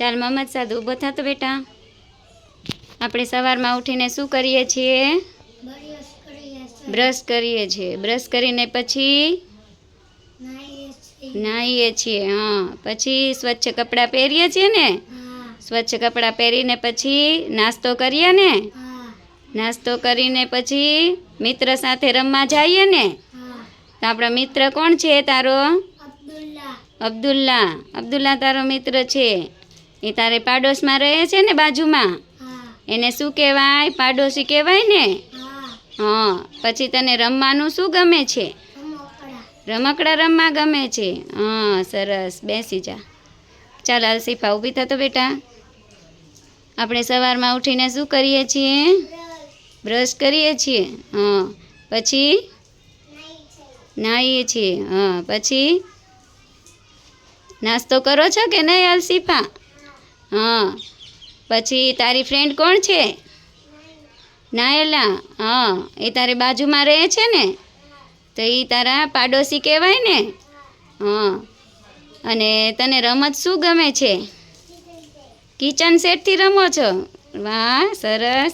ચાલ મોહમ્મદ સાદ ઊભો થતો બેટા. આપણે સવારમાં ઉઠીને શું કરીએ છીએ? બ્રશ કરીએ છીએ. બ્રશ કરીને પછી? નાહીએ છીએ હા. પછી સ્વચ્છ કપડાં પહેરીએ છીએ ને? સ્વચ્છ કપડાં પહેરીને પછી નાસ્તો કરીએ ને? નાસ્તો કરીને પછી મિત્ર સાથે રમવા જઈએ ને? તો આપણા મિત્ર કોણ છે તારો? અબ્દુલ્લા. અબ્દુલ્લા. અબ્દુલ્લા તારો મિત્ર છે. એ તારે પાડોશમાં રહે છે ને બાજુમાં? એને શું કહેવાય? પાડોશી કહેવાય ને? હા. પછી તને રમવાનું શું ગમે છે? રમકડા. રમકડા રમવા ગમે છે? હા સરસ. બેસી જા. ચાલ અલસીફા ઊભી થતો બેટા. આપણે સવારમાં ઉઠીને શું કરીએ છીએ? બ્રશ કરીએ છીએ? હા. પછી? નાહીએ છીએ. હા પછી? નાસ્તો કરો છો કે નહીં અલસીફા હા. પછી તારી ફ્રેન્ડ કોણ છે? નાયલા, હા. એ તારી બાજુમાં રહે છે ને? તો એ તારા પાડોશી કહેવાય ને? હા. અને તને રમત શું ગમે છે? કિચન સેટથી રમો છો? વાહ, સરસ.